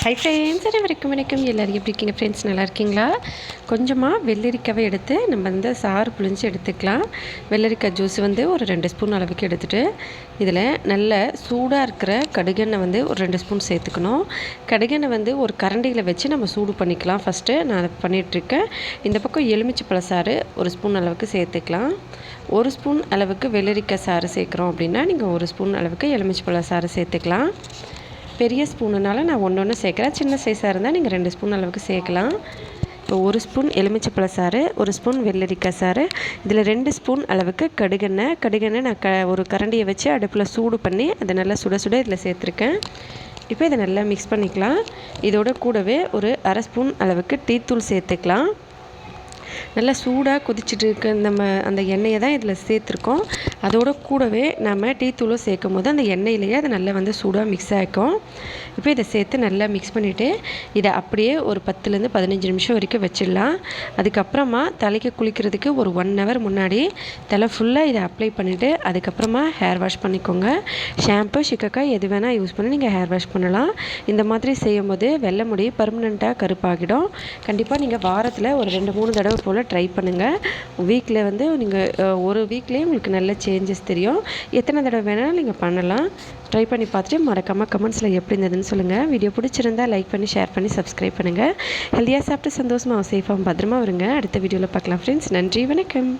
Hi friends அனைவருக்கும் வணக்கம். எல்லோரும் எப்படி இருக்கீங்க? ஃப்ரெண்ட்ஸ் நல்லா இருக்கீங்களா? கொஞ்சமாக வெள்ளரிக்காவை எடுத்து நம்ம வந்து சாறு புழிஞ்சு எடுத்துக்கலாம். வெள்ளரிக்காய் ஜூஸ் வந்து ஒரு ரெண்டு ஸ்பூன் அளவுக்கு எடுத்துகிட்டு இதில் நல்ல சூடாக இருக்கிற கடுகெண்ணெய் வந்து ஒரு ரெண்டு ஸ்பூன் சேர்த்துக்கணும். கடுகெண்ணெய் வந்து ஒரு கரண்டியில் வச்சு நம்ம சூடு பண்ணிக்கலாம். ஃபஸ்ட்டு நான் அதை பண்ணிகிட்ருக்கேன் இந்த பக்கம் எலுமிச்சை பழசாறு ஒரு ஸ்பூன் அளவுக்கு சேர்த்துக்கலாம். ஒரு ஸ்பூன் அளவுக்கு வெள்ளரிக்காய் சாறு சேர்க்குறோம் அப்படின்னா நீங்கள் ஒரு ஸ்பூன் அளவுக்கு எலுமிச்சை பழ சாறு சேர்த்துக்கலாம். பெரிய ஸ்பூனுனால நான் ஒன்று ஒன்று சேர்க்குறேன். சின்ன சைஸாக இருந்தால் நீங்கள் ரெண்டு ஸ்பூன் அளவுக்கு சேர்க்கலாம். இப்போ ஒரு ஸ்பூன் எலுமிச்சப்பழ சாறு ஒரு ஸ்பூன் வெள்ளரிக்காய் சாறு இதில் ரெண்டு ஸ்பூன் அளவுக்கு கடுகெண்ணெய் கடுகெண்ணெய் நான் க ஒரு கரண்டியை வச்சு அடுப்பில் சூடு பண்ணி அதை நல்லா சுட சுட இதில் சேர்த்துருக்கேன். இப்போ இதை நல்லா மிக்ஸ் பண்ணிக்கலாம். இதோட கூடவே ஒரு அரை ஸ்பூன் அளவுக்கு டீத்தூள் சேர்த்துக்கலாம். நல்லா சூடாக கொதிச்சுட்டு இருக்க நம்ம அந்த எண்ணெயை தான் இதில் சேர்த்துருக்கோம். அதோட கூடவே நம்ம டீ தூளும் சேர்க்கும் போது அந்த எண்ணெயிலேயே அது நல்லா வந்து சூடாக மிக்ஸ் ஆகிக்கும் இப்போ இதை சேர்த்து நல்லா மிக்ஸ் பண்ணிவிட்டு இதை அப்படியே ஒரு பத்துலேருந்து பதினஞ்சு நிமிஷம் வரைக்கும் வச்சிடலாம். அதுக்கப்புறமா தலைக்கு குளிக்கிறதுக்கு ஒரு ஒன் ஹவர் முன்னாடி தலை ஃபுல்லாக இதை அப்ளை பண்ணிவிட்டு அதுக்கப்புறமா ஹேர் வாஷ் பண்ணிக்கோங்க. ஷாம்பு சிக்கக்காய் எது வேணால் யூஸ் பண்ணி நீங்கள் ஹேர் வாஷ் பண்ணலாம். இந்த மாதிரி செய்யும் போது வெள்ளை முடி பர்மனெண்ட்டாக கருப்பாகிடும். கண்டிப்பாக நீங்கள் வாரத்தில் ஒரு ரெண்டு மூணு தடவை போல் ட்ரை பண்ணுங்கள் வீக்கில் வந்து நீங்கள் ஒரு வீக்லேயே உங்களுக்கு நல்ல சேஞ்சஸ் தெரியும். எத்தனை தடவை வேணாலும் நீங்கள் பண்ணலாம். ட்ரை பண்ணி பார்த்துட்டு மறக்காமல் கமெண்ட்ஸில் எப்படி இருந்ததுன்னு சொல்லுங்கள் வீடியோ பிடிச்சிருந்தா லைக் பண்ணி ஷேர் பண்ணி சப்ஸ்கிரைப் பண்ணுங்கள் ஹெல்த்தியாக சாப்பிட்டு சந்தோஷமாக சேஃபாக பத்திரமா வருங்க அடுத்த வீடியோவில் பார்க்கலாம் ஃப்ரெண்ட்ஸ் நன்றி வணக்கம்.